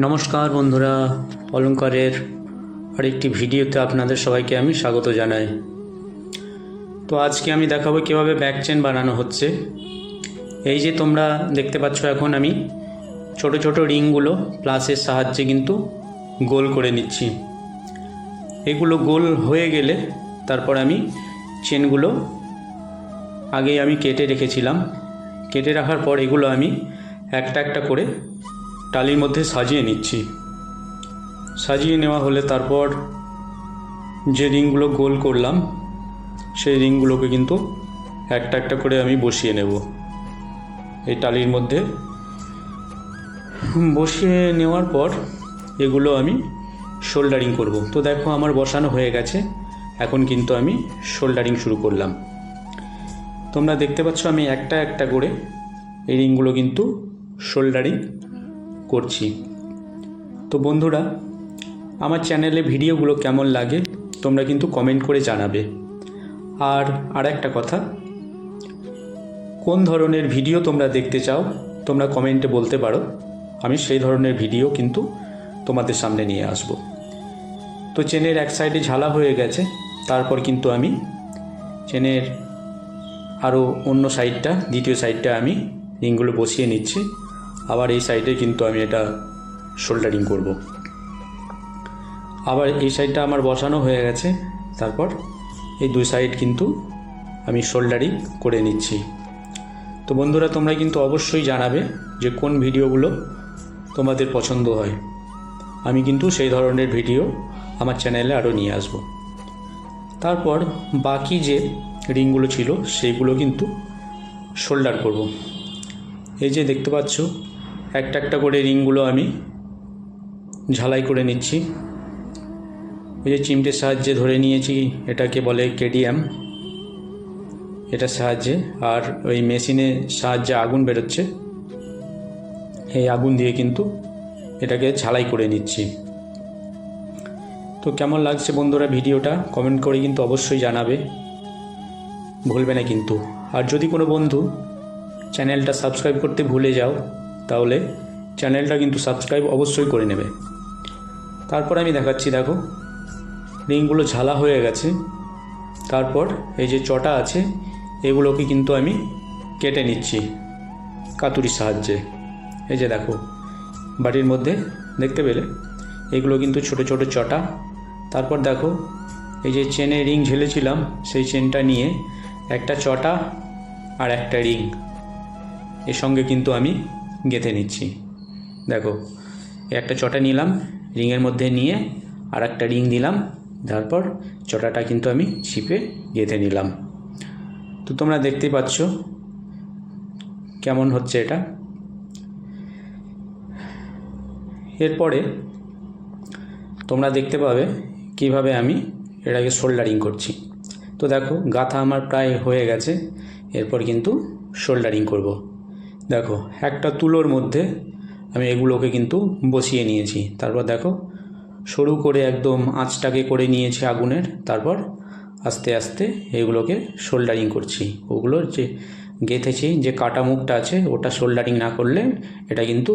নমস্কার বন্ধুরা, অলঙ্কারের আরেকটি ভিডিওতে আপনাদের সবাইকে আমি স্বাগত জানাই। তো আজকে আমি দেখাবো কীভাবে ব্যাক চেন বানানো হচ্ছে। এই যে তোমরা দেখতে পাচ্ছ এখন আমি ছোট ছোট রিংগুলো প্লাসের সাহায্যে কিন্তু গোল করে নিচ্ছি। এগুলো গোল হয়ে গেলে তারপর আমি চেনগুলো আগেই আমি কেটে রেখেছিলাম। কেটে রাখার পর এগুলো আমি একটা একটা করে টালির মধ্যে সাজিয়ে নিচ্ছি। সাজিয়ে নেওয়া হলে তারপর যে রিংগুলো গোল করলাম, সেই রিংগুলোকে কিন্তু একটা একটা করে আমি বসিয়ে নেব। এই টালির মধ্যে বসিয়ে নেওয়ার পর এগুলো আমি শোল্ডারিং করব। তো দেখো আমার বসানো হয়ে গেছে। এখন কিন্তু আমি শোল্ডারিং শুরু করলাম। তোমরা দেখতে পাচ্ছ আমি একটা একটা করে এই রিংগুলো কিন্তু শোল্ডারিং করছি। তো বন্ধুরা, আমার চ্যানেলে ভিডিওগুলো কেমন লাগে, তোমরা কিন্তু কমেন্ট করে জানাবে। আর আর একটা কথা, কোন ধরনের ভিডিও তোমরা দেখতে চাও, তোমরা কমেন্টে বলতে পারো। আমি সেই ধরনের ভিডিও কিন্তু তোমাদের সামনে নিয়ে আসব। তো চেনের এক সাইডে ঝালা হয়ে গেছে, তারপর কিন্তু আমি চেনের আরও অন্য সাইডটা দ্বিতীয় সাইডটা আমি রিংগুলো বসিয়ে নিচ্ছি। আবার এই সাইডে কিন্তু আমি এটা শোল্ডারিং করব। আবার এই সাইডটা আমার বসানো হয়ে গেছে। তারপর এই দুই সাইড কিন্তু আমি শোল্ডারিং করে নিচ্ছি। তো বন্ধুরা, তোমরা কিন্তু অবশ্যই জানাবে যে কোন ভিডিওগুলো তোমাদের পছন্দ হয়। আমি কিন্তু সেই ধরনের ভিডিও আমার চ্যানেলে আরও নিয়ে আসব। তারপর বাকি যে রিংগুলো ছিল, সেইগুলো কিন্তু শোল্ডার করব। এই যে দেখতে পাচ্ছ একটা একটা করে রিংগুলো আমি ঝালাই করে নিচ্ছি। ওই যে চিমটের সাহায্যে ধরে নিয়েছি, এটাকে বলে কেডিএম। এটার সাহায্যে, আর ওই মেশিনের সাহায্যে আগুন বেরোচ্ছে। এই আগুন দিয়ে কিন্তু এটাকে ঝালাই করে নিচ্ছি। তো কেমন লাগছে বন্ধুরা ভিডিওটা? কমেন্ট করে কিন্তু অবশ্যই জানাবে। ভুলবে না কিন্তু। আর যদি কোনো বন্ধু চ্যানেলটা সাবস্ক্রাইব করতে ভুলে যাও তাহলে চ্যানেলটা কিন্তু সাবস্ক্রাইব অবশ্যই করে নেবে। তারপর আমি দেখাচ্ছি, দেখো, রিংগুলো ঝালা হয়ে গেছে। তারপর এই যে চটা আছে, এগুলোকে কিন্তু আমি কেটে নিচ্ছি কাতুরির সাহায্যে। এই যে দেখো বাড়ির মধ্যে, দেখতে পেলে? এগুলো কিন্তু ছোট ছোট চটা। তারপর দেখো, এই যে চেনে রিং ঝেলেছিলাম, সেই চেনটা নিয়ে একটা চটা আর একটা রিং। এর সঙ্গে কিন্তু আমি গেঁথে নিচ্ছি। দেখো, একটা চটা নিলাম, রিংয়ের মধ্যে নিয়ে আর একটা রিং দিলাম, তারপর চটাটা কিন্তু আমি ছিপে গেঁথে নিলাম। তো তোমরা দেখতে পাচ্ছ কেমন হচ্ছে এটা। এরপরে তোমরা দেখতে পাবে কীভাবে আমি এটাকে শোল্ডারিং করছি। তো দেখো, গাথা আমার প্রায় হয়ে গেছে, এরপর কিন্তু শোল্ডারিং করব। দেখো, একটা তুলোর মধ্যে আমি এগুলোকে কিন্তু বসিয়ে নিয়েছি। তারপর দেখো, সরু করে একদম আঁচটাকে করে নিয়েছি আগুনের। তারপর আস্তে আস্তে এগুলোকে শোল্ডারিং করছি। ওগুলোর যে গেঁথেছি, যে কাটা মুখটা আছে, ওটা শোল্ডারিং না করলে এটা কিন্তু